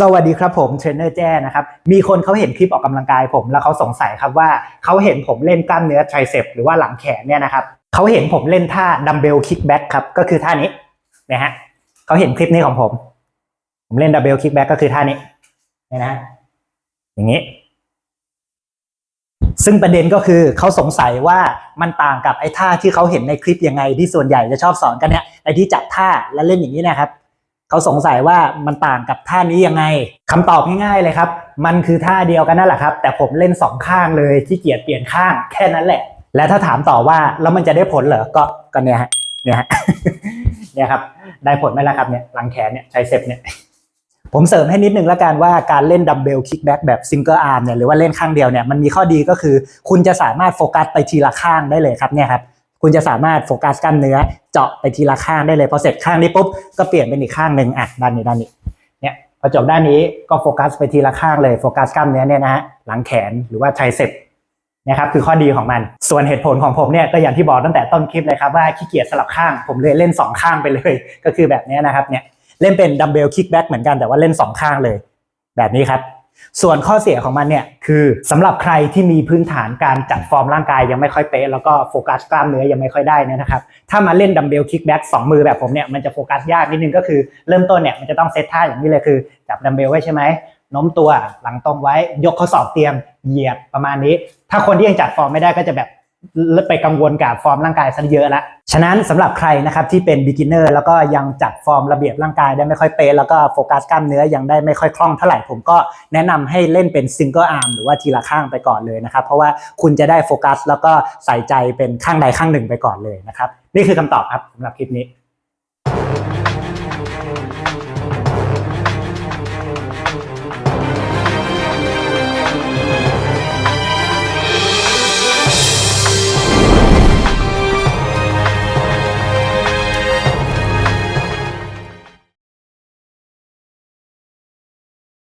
สวัสดีครับผมเทรนเนอร์แจ้นะครับมีคนเขาเห็นคลิปออกกำลังกายผมแล้วเขาสงสัยครับว่าเขาเห็นผมเล่นกล้ามเนื้อไทรเซปหรือว่าหลังแขนเนี่ยนะครับเขาเห็นผมเล่นท่าดัมเบลคิกแบ็กครับก็คือท่านี้นะฮะเขาเห็นคลิปนี้ของผม ผมเล่นดัมเบลคิกแบ็กก็คือท่านี้นี่นะอย่างนี้ ซึ่งประเด็นก็คือเขาสงสัยว่ามันต่างกับไอ้ท่าที่เขาเห็นในคลิปยังไงที่ส่วนใหญ่จะชอบสอนกันเนี่ยไอ้ที่จับท่าแล้วเล่นอย่างนี้นะครับ เขาสงสัยว่ามันต่างกับท่านี้ยังไงคำตอบง่ายๆเลยครับ มันคือท่าเดียวกันนั่นแหละครับ แต่ผมเล่นสองข้างเลยที่เกียจเปลี่ยนข้างแค่นั้นแหละ และถ้าถามต่อว่าแล้วมันจะได้ผลเหรอก็ก็เนี่ยฮะเนี่ยฮะเนี่ยครับได้ผลไหมล่ะครับเนี่ยหลังแขนเนี่ยใช้เซปเนี่ยผมเสริมให้นิดนึงละกันว่าการเล่นดัมเบลคิกแบ็กแบบซิงเกิลอาร์มเนี่ยหรือว่าเล่นข้างเดียวเนี่ยมันมีข้อดีก็คือ คุณจะสามารถโฟกัสไปทีละข้างได้เลยครับเนี่ยครับ คุณจะสามารถโฟกัสกล้ามเนื้อเจาะไปทีละข้างได้เลยพอเสร็จข้างนี้ปุ๊บก็เปลี่ยนเป็นอีกข้างหนึ่งอะด้านนี้ด้านนี้เนี่ยพอจบด้านนี้ก็โฟกัสไปทีละข้างเลยโฟกัสกล้ามเนื้อเนี่ยนะฮะหลังแขนหรือว่าไทรเซปนะครับคือข้อดีของมัน ส่วนเหตุผลของผมเนี่ยก็อย่างที่บอกตั้งแต่ต้นคลิปเลยครับว่าขี้เกียจสลับข้างผมเลยเล่นสองข้างไปเลย ก็คือแบบนี้นะครับเนี่ยเล่นเป็นดัมเบลคิกแบ็กเหมือนกันแต่ว่าเล่นสองข้างเลย แบบนี้ครับ ส่วนข้อเสียของมันเนี่ยคือสำหรับใครที่มีพื้นฐานการจัดฟอร์มร่างกายยังไม่ค่อยเป๊ะแล้วก็โฟกัสกล้ามเนื้อยังไม่ค่อยได้นยนะครับถ้ามาเล่นดัมเบลคิกแบ็กสองมือแบบผมเนี่ยมันจะโฟกัสยากนิดนึงก็คือเริ่มต้นเนี่ยมันจะต้องเซตท่าอย่างนี้เลยคือ จับดัมเบลไว้ใช่ไหมโน้มตัวหลังตรงไว้ยกข้อศอกเตรียมเหยียบประมาณนี้ ถ้าคนที่ยังจัดฟอร์มไม่ได้ก็จะแบบ ไปกังวลกับฟอร์มร่างกายซะเยอะละฉะนั้นสำหรับใครนะครับที่เป็น beginner แล้วก็ยังจัดฟอร์มระเบียบร่างกายได้ไม่ค่อยเป๊ะแล้วก็โฟกัสกล้ามเนื้อยังได้ไม่ค่อยคล่องเท่าไหร่ผมก็แนะนำให้เล่นเป็นซิงเกิลอาร์มหรือว่าทีละข้างไปก่อนเลยนะครับเพราะว่าคุณจะได้โฟกัสแล้วก็ใส่ใจเป็นข้างใดข้างหนึ่งไปก่อนเลยนะครับนี่คือคำตอบครับสำหรับคลิปนี้